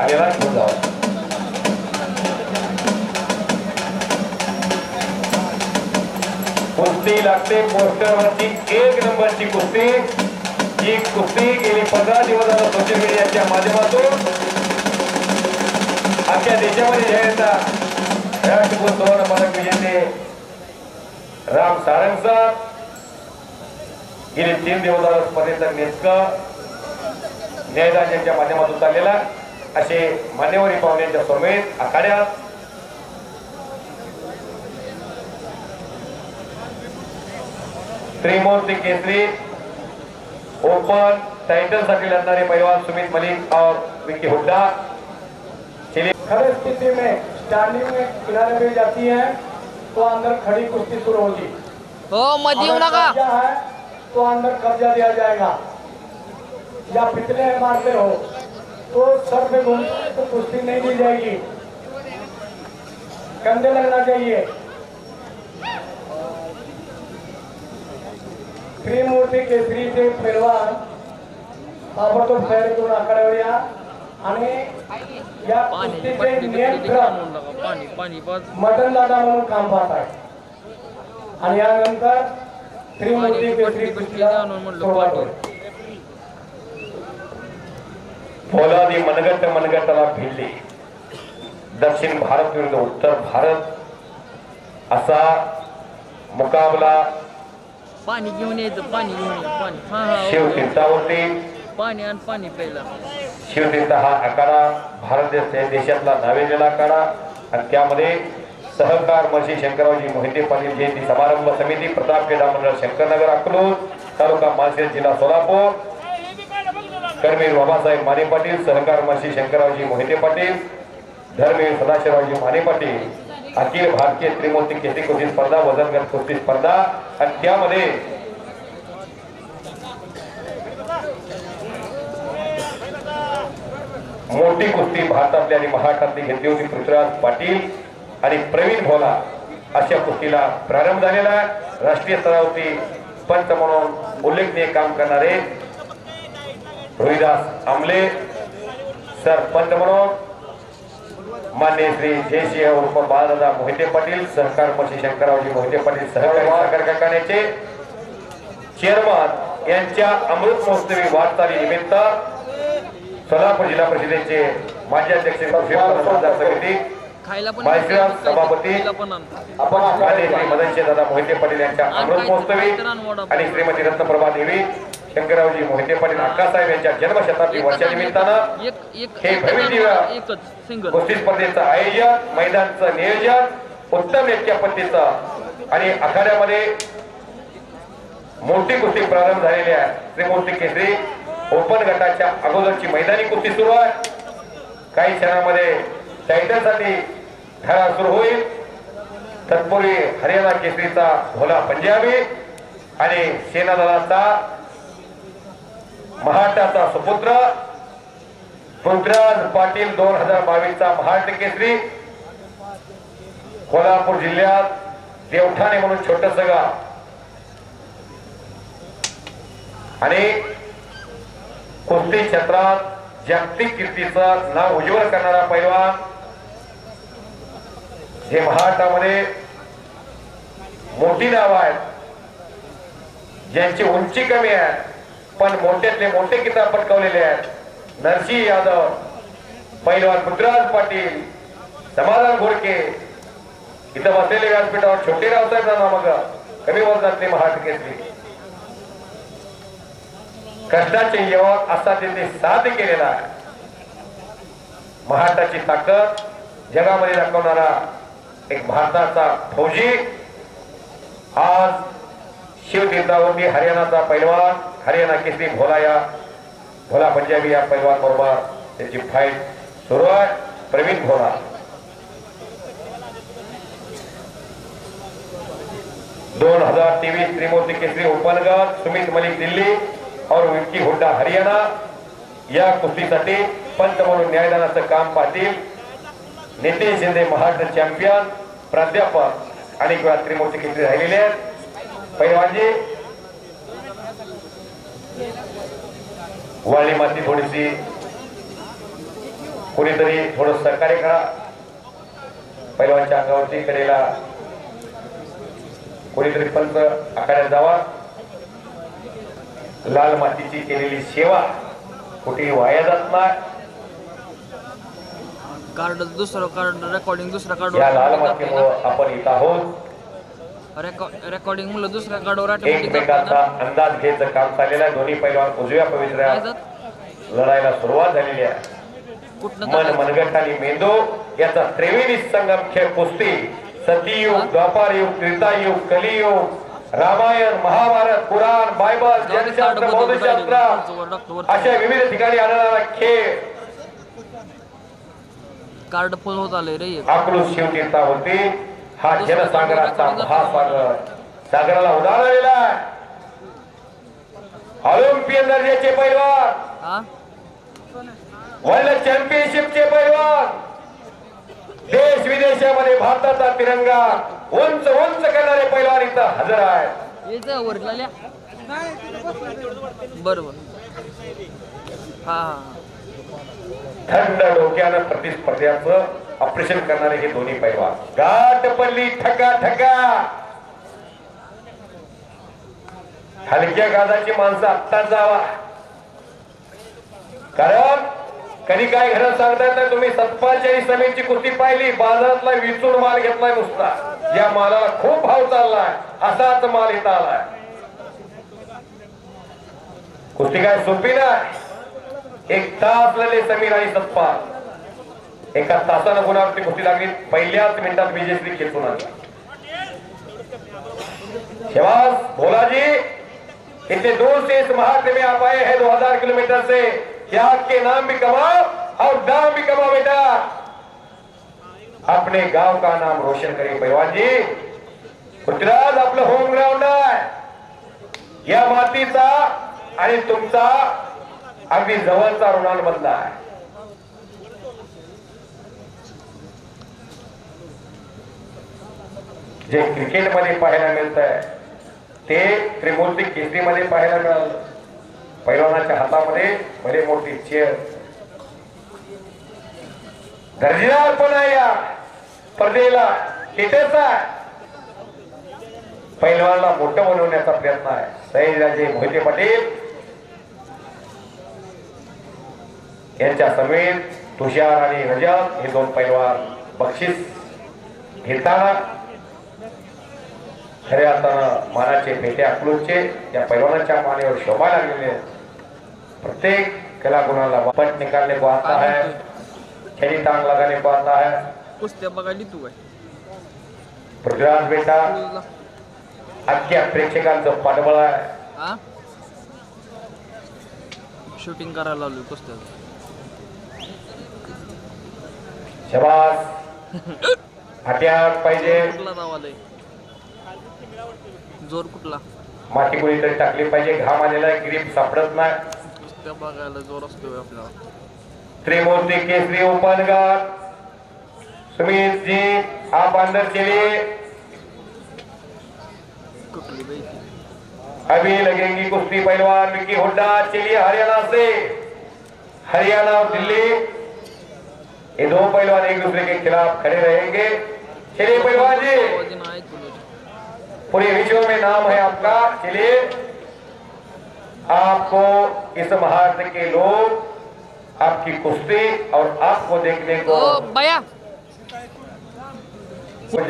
आलेला घेऊन जावा. कुस्ती लागते पोस्टरवरती. एक नंबरची कुस्ती. ही कुस्ती गेली पंधरा दिवस आता सोशल मीडियाच्या माध्यमातून. आमच्या देशामध्ये जाहीरता राष्ट्रकुल सुवर्ण पदक विजेते राम सारंग सर. गेले तीन दिवस झालं स्पर्धेचं नेमकं. न्यायदानाच्या माध्यमातून चाललेला. असे मान्यवरी पाहुण्यांच्या समेत आखाड्यात त्रिमूर्ति केसरी ओपन टाइटल साठी पैलवान सुमित मलिक और विक्की हुड्डा. चलिए. खड़े स्थिति में स्टैंडिंग में किनारे मिल जाती है तो अंदर खड़ी कुश्ती शुरू होगी. हो अगर नका. कब्जा है तो अंदर कब्जा दिया जाएगा. या पिछले मारते हो तो सर पे घूम तो कुश्ती नहीं दी जाएगी। कंधे लगना चाहिए। त्रिमूर्ती केसरीचे पैलवान ताबडतोब तयारी करून आखाड्यावर या। आणि या कुस्तीचे नियंत्रण मटन दादा म्हणून काम पाहत आहे. आणि यानंतर त्रिमूर्ती केसरी कुस्तीला सुरुवात होईल. पोलादी मनगट मनगटाला भिडली. दक्षिण भारत विरुद्ध उत्तर भारत. असा मुकाबला पाणी घेऊन यायचं पाणी घेऊन पाणी. शिवतीर्थावरती. पाणी आणि पाणी प्यायला. शिवतीर्थ हा आखाडा भारत देश- देशातला नावेलेला आखाडा आणि त्यामध्ये सहकार महर्षी शंकररावजी मोहिते पाटील जयंती समारंभ समिती प्रताप क्रीडा मंडळ शंकरनगर अकलूज तालुका माळशेज जिल्हा सोलापूर. कर्मीर बाबासाहेब माने पाटील सहकार महर्षी शंकररावजी मोहिते पाटील धर्मवीर सदाशिवरावजी माने पाटील अखिल भारतीय त्रिमूर्ती केसरी कुस्ती स्पर्धा वजनगत कुस्ती स्पर्धा आणि त्यामध्ये मोठी कुस्ती भारतातली आणि महाराष्ट्रातली घेतली होती पृथ्वीराज पाटील आणि प्रवीण भोला अशा कुस्तीला प्रारंभ झालेला आहे. राष्ट्रीय स्तरावरती पंच म्हणून उल्लेखनीय काम करणारे रोहिदास आमले सरपंच म्हणून मान्य श्री जयसिंह उर्फ बाळदादा मोहिते पाटील सहकार मंत्री शंकररावजी मोहिते पाटील सहकारी सहकार कारखान्याचे चेअरमन यांच्या अमृत महोत्सवी वाटचाली निमित्त सोलापूर जिल्हा परिषदेचे माजी अध्यक्ष समिती सभापती. आपण श्री मदनशे दादा मोहिते पाटील यांच्या अमृत महोत्सवी आणि श्रीमती रत्नप्रभा देवी शंकररावजी मोहिते पाटील अक्कासाहेब यांच्या जन्मशताब्दी वर्षानिमित्तानं हे सिंगल कुस्ती स्पर्धेचं आयोजन मैदानचं नियोजन उत्तम नेटक्या पद्धतीचं आणि आखाड्यामध्ये मोठी कुस्ती प्रारंभ झालेली आहे. त्रिमूर्ती केसरी ओपन गटाच्या अगोदरची मैदानी कुस्ती सुरू आहे. काही क्षणामध्ये टायटलसाठी खेळा सुरू होईल. तत्पूर्वी हरियाणा केसरीचा भोला पंजाबी आणि सेना महाटाचा महाराष्ट्राचा सुपुत्र पृथ्वीराज पाटील दोन हजार बावीसचा महाराष्ट्र केसरी कोल्हापूर जिल्ह्यात देवठाणे म्हणून छोटस गाव. आणि कुस्ती क्षेत्रात जागतिक कीर्तीचं नाव उज्ज्वल करणारा पैलवान हे महाराष्ट्रामध्ये मोठी नाव आहेत. ज्यांची उंची कमी आहे. पण मोठ्यातले मोठे किताब पटकवलेले आहेत. नरसिंह यादव पैलवान पृथ्वीराज पाटील समाधान घोडके इथं बसलेले व्यासपीठावर छोटे रावसाहेब मग कमी वर्षातले महाराष्ट्र केसरी कष्टाचे यवक असा त्यांनी साथ केलेला आहे. महाराष्ट्राची ताकद जगामध्ये दाखवणारा एक भारताचा फौजी. आज शिवतीर्थावरती हरियाणाचा पैलवान हरियाणा केसरी भोला या भोला पंजाबी या पैलवान बरोबर त्याची फाईट सुरू आहे. प्रवीण भोला. दोन हजार तेवीस त्रिमूर्ती केसरी ओपन सुमित मलिक दिल्ली और विक्की हुड्डा हरियाणा. या कुस्तीसाठी पंच म्हणून न्यायदानाचं काम पाहतील. नितीन शिंदे महाराष्ट्र चॅम्पियन प्राध्यापक अनेक वेळा त्रिमूर्ती केसरी राहिलेले आहेत. पैलवानजी वाळली माती थोडीशी. कोणीतरी थोडं सहकार्य करा. पैलवानच्या अंगावरती कडेला कोणीतरी पंच आखाड्यात जावा. लाल मातीची केलेली सेवा कुठेही वाया जात नाही. कार्ड दुसरं कार्ड रेकॉर्डिंग दुसऱ्या या लाल मातीमुळं आपण इथं आहोत. रेकॉर्डिंग मुलं दुसऱ्या एकमेकांचा अंदाज घ्यायचं काम चाललेलं आहे. दोन्ही पैलवान उजव्या पवित्र्या लढायला सुरुवात झालेली आहे. मन? मनगट आणि मेंदू याचा त्रिवेणी संगम खेळ कुस्ती. सतीयुग द्वापार युग त्रेतायुग कलियुग रामायण महाभारत पुराण बायबल जनशास्त्र बौद्धशास्त्र अशा विविध ठिकाणी आढळणारा खेळ. कार्ड फुल होत आलंय रे. आकृत शिवतीर्था होती. हा जनसागराचा महासागर सागराला उधार आलेला आहे. ऑलिम्पियन दर्जाचे पैलवान. वर्ल्ड चॅम्पियनशिपचे पैलवान. देश विदेशामध्ये भारताचा तिरंगा उंच उंच करणारे पैलवान इथं हजर आहे बरोबर. हा. थंड डोक्यानं प्रतिस्पर्ध्याचं ऑपरेशन करणारे हे दोन्ही पैलवान. गाठ पल्ली ठका ठका हलक्या गाजाची माणसं आत्ताच जावा. कारण कधी काय घरात सांगताय ना तुम्ही सत्पाचारी आणि कुस्ती पाहिली बाजारातला विचून माल घेतलाय नुसता. या मालाला खूप भाव चाललाय असाच माल इथं आलाय. कुस्ती काय सोपी नाही. एक तास लले समीर आणि सत्पा एका तासानं गुणावरती कुस्ती लागली पहिल्याच मिनिटात विजयश्री खेचून आली शेवास भोलाजी इतने दूर से इस महाकुंभ में आप आए हैं दो हजार किलोमीटर से त्याग आपके नाम भी कमाओ और दाम भी कमाओ बेटा. अपने गांव का नाम रोशन करे पहलवान जी गुजरात आपलं होम ग्राउंड आहे. या मातीचा आणि तुमचा अगदी जवळचा ऋणानुबंध आहे. जे क्रिकेटमध्ये पाहायला मिळत आहे ते त्रिमूर्ती केसरीमध्ये पाहायला मिळालं. पैलवानाच्या हातामध्ये भले मोठी चेअर. दर्जेदार पण आहे या स्पर्धेला. स्टेटस आहे. पैलवानला मोठं बनवण्याचा प्रयत्न आहे. सैराजे मोहिते पाटील यांच्या समेत तुषार आणि रजत हे दोन पैलवान बक्षीस घेताना खऱ्या अर्थानं मानाचे पेटे अकलूजचे या पैलवानाच्या मानेवर शोभा लागलेले. प्रत्येक कलागुणाला पट निकालने को आता है खेली टांग लगाने को आता है कुस्त्या पृथ्वीराज बेटा अख्ख्या प्रेक्षकांचं पाठबळ आहे. शूटिंग करायला लावली कुस्त्याचं शबास. हत्यार पाहिजे. जोर कुठला? माती कुणीतरी टाकली पाहिजे. घाम आलेला आहे ग्रीप सापडत नाही. बघायला जोर असतोय आपल्याला. त्रिमूर्ति केसरी उपनगर सुमित जी आप अंदर चलिए. कुठली बाई ती? अभी लगेंगी कुश्ती पहलवान. विकी हुड्डा चलिए हरियाणा से. हरियाणा और दिल्ली. ये दो पहलवान एक दूसरे के खिलाफ खड़े रहेंगे। चलिए पहलवान जी. पूरे विश्व में नाम है आपका। चलिए आपको इस महाराष्ट्र के लोग आपकी कुश्ती और आपको देखने को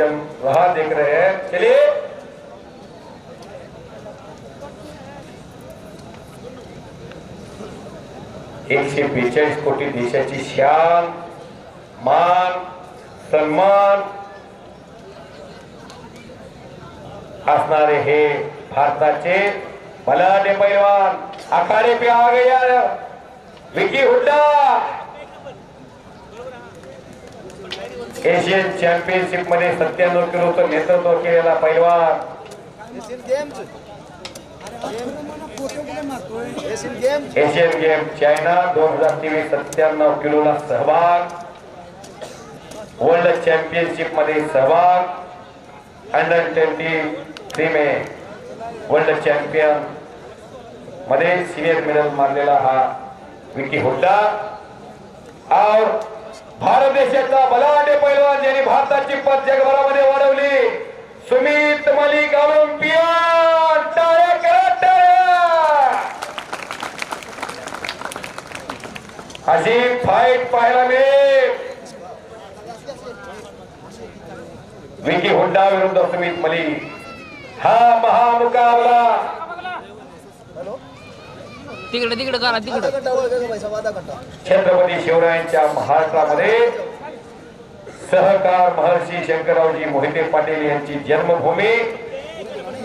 हम वहाँ देख रहे हैं। चलिए। एक एकशे बेचाळीस कोटी देशाची शान मान सन्मान असणारे हे भारताचे भलाने पैलवान आखाडे पे आ गया विकी हुड्डा. एशियन चॅम्पियनशिपमध्ये सत्त्याण्णव किलोचं नेतृत्व केलेला पैलवान. एशियन गेम चायना दोन हजार तेवीस सत्त्याण्णव किलोला सहभाग. वर्ल्ड चॅम्पियनशिपमध्ये सहभाग. अंडर ट्वेंटी थ्री मे वर्ल्ड चॅम्पियनमध्ये सिनियर मेडल मारलेला हा विकी हुड्डा. और भारत देशाचा बलाढ्य पैलवान ज्यांनी भारताची पद जगभरामध्ये वाढवली सुमित मलिक ऑलिम्पियन टाळ्या करा टाळ्या अशी फाईट पाहायला मिळेल. विकी हुंडा विरुद्ध सुमित मलिक. हा महामुकाबला. तिकडे तिकडे करा तिकडे. छत्रपती शिवरायांच्या महाराष्ट्रामध्ये सहकार महर्षी शंकररावजी मोहिते पाटील यांची जन्मभूमी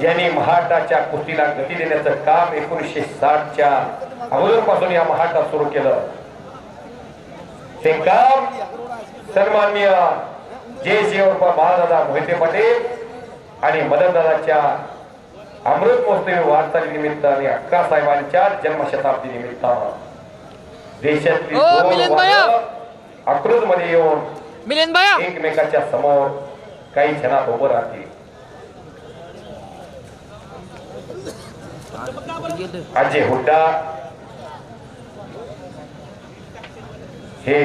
यांनी महाराष्ट्राच्या कुस्तीला गती देण्याचं काम एकोणीसशे साठच्या अगोदरपासून या महाराष्ट्रात सुरू केलं. ते काम सन्माननीय जे शिवप्पा महादादा मोहिते पाटील आणि मदनदादाच्या अमृत महोत्सवी वाटचाली निमित्त आणि अक्का साहेबांच्या जन्मशताब्दी निमित्त देशातली! अकृत मध्ये येऊन एकमेकाच्या समोर काही क्षणात उभं राहतील. अजय हुड्डा हे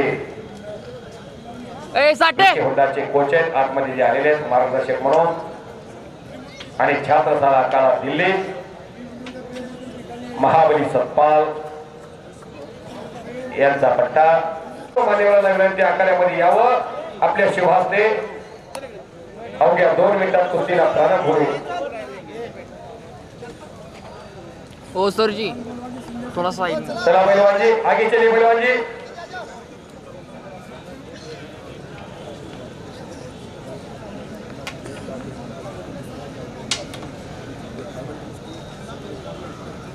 हुड्डाचे कोच आहेत आतमध्ये जे आलेले आहेत मार्गदर्शक म्हणून. आणि छात्रशाळा काळा दिल्ली महाबली सतपाल यांचा पट्टा. मान्यवरांना विनंती आखाड्यामध्ये यावं. आपल्या शिवहासने अवघ्या दोन मिनिटात कुस्तीला प्रारंभ होईल. ओ सरजी. थोड़ा साइड में चला पहलवान जी आगे पहलवान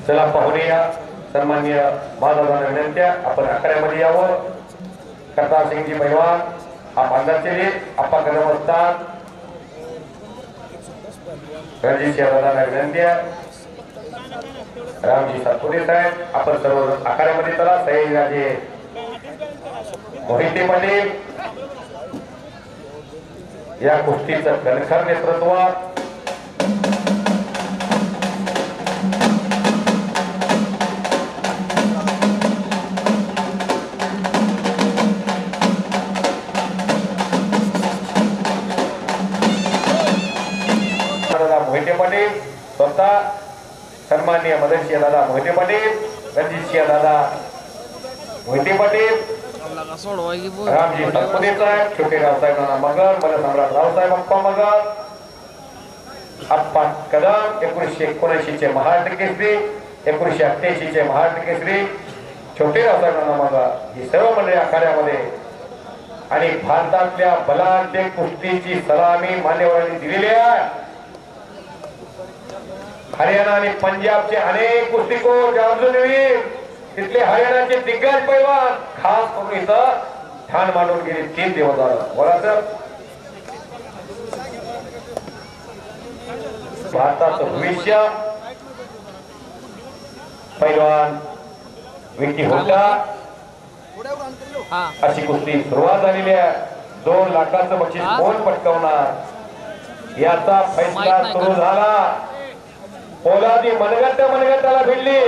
चला पाहुणे या सन्मान्य महादादांना विनंत्या आपण आखाड्यामध्ये यावं. करतार सिंगजी महिवान आप अंदर चलिए आपा कदम असतात रणजित दादांना विनंती आहे रामजी सातपुते साहेब आपण सर्व आकारामध्ये चला. सयाजीराजे मोहिते पाटील. या कुस्तीचं कणखर नेतृत्व आदर्शीय दादा मोहिते पाटील रणजितसिंह दादा मोहिते पाटील रामजी सातपुते साहेब छोटे रावसाहेब नाना मगर मला सम्राट रावसाहेब अप्पा मगर अप्पा कदम एकोणीसशे एकोणऐंशी चे महाराष्ट्र केसरी एकोणीसशे अठ्ठ्याऐंशी चे महाराष्ट्र केसरी. छोटे रावसाहेब नाना मगर ही सर्व मंडळी आखाड्यामध्ये. आणि भारतातल्या बलाढ्य कुस्तीची सलामी मान्यवरांनी दिलेली आहे. हरियाणा आणि पंजाबचे अनेक कुस्तीकोर अर्जुनवीर तिथले हरियाणाचे दिग्गज पैलवान खास करून इथं ठाण मांडून गेले तीन दिवस झालं बोला सर. भारताचं भविष्य. पैलवान विकी हुड्डा. हा अशी कुस्ती सुरुवात झालेली आहे. दोन लाखाचं बक्षीस? कोण पटकावणार? याचा फैसला सुरू? झाला. पोलादी मनगट मनगटाला भिडली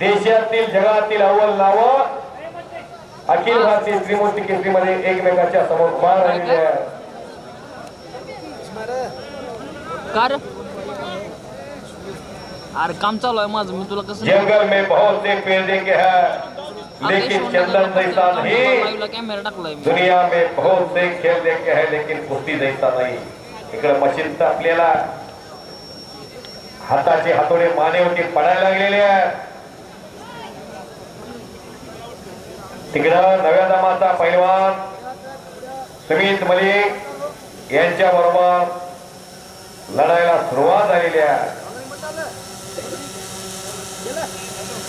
देशातील जगातील अव्वल नाव. अखिल भारतीय त्रिमूर्ती केसरीमध्ये एकमेकाच्या समोर उभा राहिलेली आहे अरे काम चालू आहे माझं. मी तुला कसं जंगल में बहुत से पेड़ देखे हैं. लेकिन चंदन जैसा नहीं. कॅमेरा टाकलाय दुनिया में बहुत से खेल देखे हैं लेकिन कुस्ती जैसा नहीं. इकडे मशीन आपल्याला. हाताचे हातोडे मानेवरती पडायला लागलेले आहेत तिकडं नव्या दमाचा पैलवान सुमित मलिक यांच्या बरोबर लढायला सुरुवात झालेली आहे.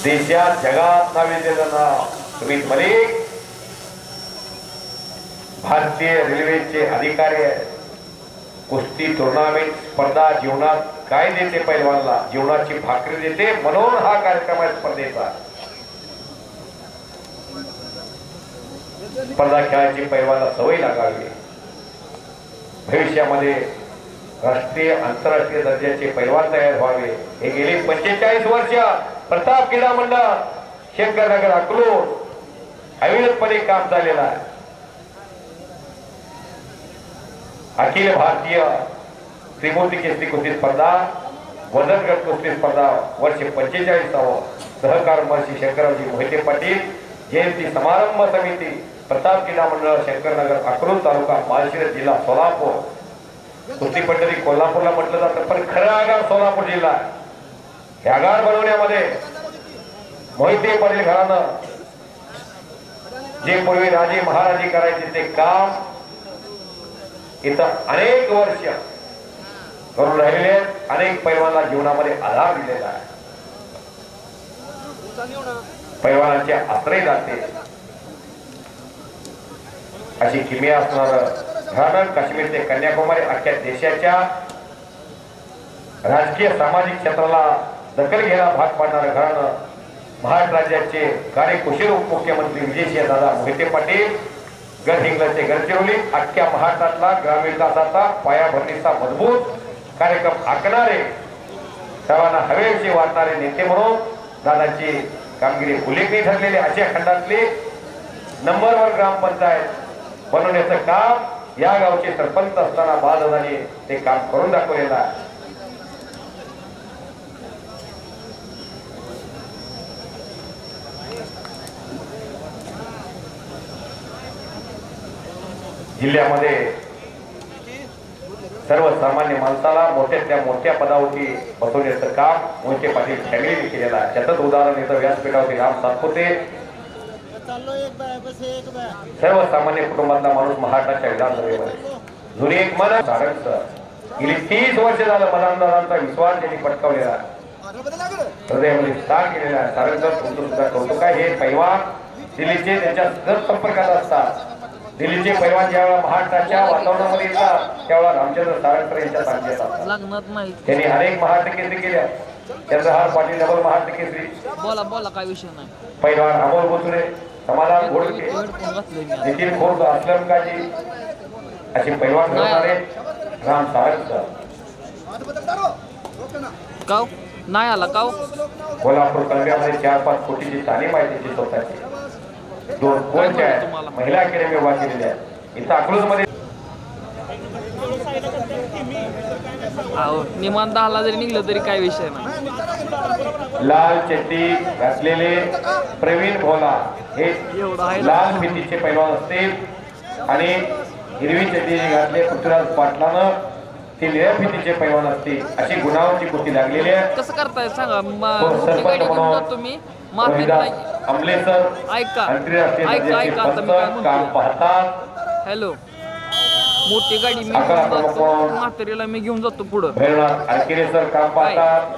देशात जगात नावे नाव. सुमित मलिक भारतीय रेल्वेचे अधिकारी आहेत. कुस्ती टुर्नामेंट स्पर्धा जीवनात काय देते पैलवानला? जीवनाची भाकरी देते म्हणून हा कार्यक्रम आहे स्पर्धेचा. स्पर्धा खेळायची पैलवानला सवय लागावी. भविष्यामध्ये राष्ट्रीय आंतरराष्ट्रीय दर्जाचे पैलवान तयार व्हावे. हे गेली पंचेचाळीस वर्ष. प्रताप क्रीडा मंडळ शंकरनगर अकलूर अविरतपणे काम झालेलं आहे. अखिल भारतीय त्रिमूर्ती केसरी कुस्ती स्पर्धा वजनगट कुस्ती स्पर्धा वर्ष पंचेचाळीसावं सहकार महर्षी शंकररावजी मोहिते पाटील जयंती समारंभ समिती प्रताप क्रीडा मंडळ शंकरनगर अकलूज तालुका माळशिरस जिल्हा सोलापूर कुस्ती पंढरी कोल्हापूरला म्हटलं जातं पण खरं आगार सोलापूर जिल्हा आहे. हे आगार बनवण्यामध्ये मोहिते पाटील घरानं जे पूर्वी राजे महाराजे करायचे ते काम इथं अनेक वर्ष करून राहिलेले अनेक पैलवानांना जीवनामध्ये आधार दिलेला आहे. पैलवानांचे आश्रय जाते. अशी किमिया असणार घराण काश्मीर ते कन्याकुमारी अख्ख्या देशाच्या राजकीय सामाजिक क्षेत्राला दखल घ्यायला भाग पाडणारं घराणं महाराष्ट्र राज्याचे कार्यकुशल उपमुख्यमंत्री विजयसिंह दादा मोहिते पाटील गडहिंग्लजचे गडचिरोली अख्ख्या महाराष्ट्रातला ग्रामीण विकासाचा पायाभरणीचा मजबूत कार्यक्रम आखणारे सर्वांना हवेविषयी वाटणारे नेते म्हणून दादाची कामगिरी उल्लेखनीय ठरलेली अशा खंडातली नंबरवर ग्रामपंचायत बनवण्याचं काम या गावचे सरपंच असताना बालदादाने ते काम करून दाखवलेलं आहे. जिल्ह्यामध्ये सर्वसामान्य माणसाला मोठ्यातल्या मोठ्या पदावरती बसवण्याचं काम मोहिते पाटील फॅमिलीने केलेलं आहे. त्याचंच उदाहरण इथं व्यासपीठावरती राम सातपुते. सर्वसामान्य कुटुंबातला माणूस महाराष्ट्राच्या विधानसभेमध्ये. जुनी एक मन सारंग गेली तीस वर्ष झालं मनामदारांचा विश्वास त्यांनी पटकावलेला आहे. हृदयामध्ये स्थान केलेला आहे. सारंग सर तुमचं सुद्धा कौतुक आहे. हे पैवान दिल्लीचे त्यांच्या संपर्कात असतात. दिल्लीचे पैवान ज्यावेळेला महाराष्ट्राच्या वातावरणामध्ये येतात त्यावेळेला रामचंद्र सारंगकर यांच्या सांगण्यात नाही. त्यांनी अनेक महाराष्ट्र केसरी केल्या चंद्रहार पाटील डबल महाराष्ट्र केसरी बोला बोला काय विषय नाही. पैलवान अमोल बोसुरे समाधान घोडके. नितीन खोत असलम काजी असे पैलवान घडवणारे राम काव नाही आला काव कोल्हापूर तालुक्यामध्ये चार पाच कोटीची तालीम आहे त्याची स्वतःची. दोन कोणत्या? महिला अकॅडमी उभा केलेल्या इथं अकलूजमध्ये निमान दहाला जरी निघलं तरी काय विषय नाही. लाल चड्डी घातलेले प्रवीण भोला हे. लाल फितीचे पैलवान असतील. आणि हिरवी चड्डी घातले पृथ्वीराज पाटलानं ते निळ्या फितीचे पैलवान असतील. अशी गुणावरची कुस्ती लागलेली आहे. कसं करताय? सांगा. म- माफी ऐका आंतरराष्ट्रीय ऐका दर्जाचे ऐका आता मी काय पथक काम म्हणतो पाहतात हॅलो. मोठी गाडी मी. म्हातारीला मी घेऊन जातो पुढं. काय?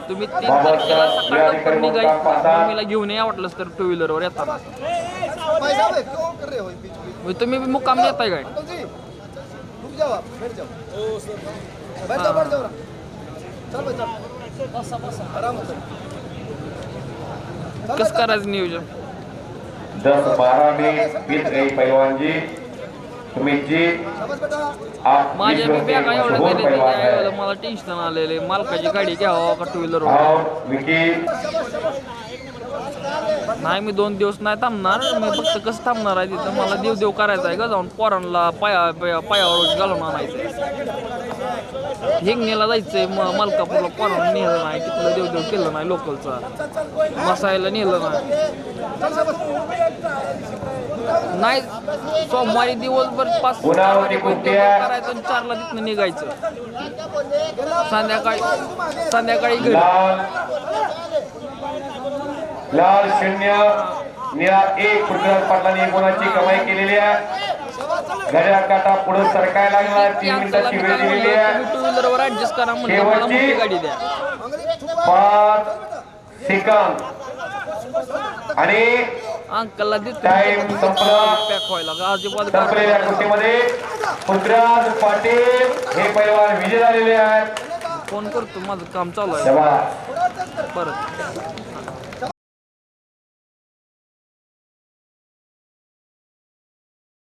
तुम्ही तीन तारखेला सकाळी लवकर निघायचं. मम्मीला घेऊन या वाटलंच तर टू व्हीलरवर येताना. भाई साहब क्यों कर रहे हो बीच में मग तुम्ही मुक्काम देताय काय अटल जी रुक कसं करायचं नियोजन? दस बारह में बीत गई पहलवान जी सुमित जी आप माझ्या बॅगा एवढं गेले मला टेन्शन आलेले मालकाची गाडी घ्यावं का टू विकी. नाही मी दोन दिवस नाही थांबणार. मी फक्त कसं थांबणार आहे तिथं? मला देव देव करायचा आहे का जाऊन. पोरांना पाया पाया- पायावर घालून आणायचंय हिंगणीला जायचंय म मलकापूरला पोरांना नेलं नाही तिथलं देव देव केलं नाही लोकलचा. मसायला नेलं नाही. नाही सोमवारी दिवसभर पाच. करायचं आणि चारला तिथनं निघायचं. संध्याकाळी संध्याकाळी घरी. लाल शून्य निळा एक पृथ्वीराज पाटलांनी एक गुणाची कमाई केलेली आहे. घड्याळ काटा पुढे सरकायला लागला तीन मिनिटाची वेळ दिलेली आहे. शेवटची. पाच सेकंद. आणि Time संपला. संपलेल्या कुस्तीमध्ये पृथ्वीराज पाटील हे पैलवान विजय झालेले आहेत. फोन करतो माझं काम चालू आहे. परत.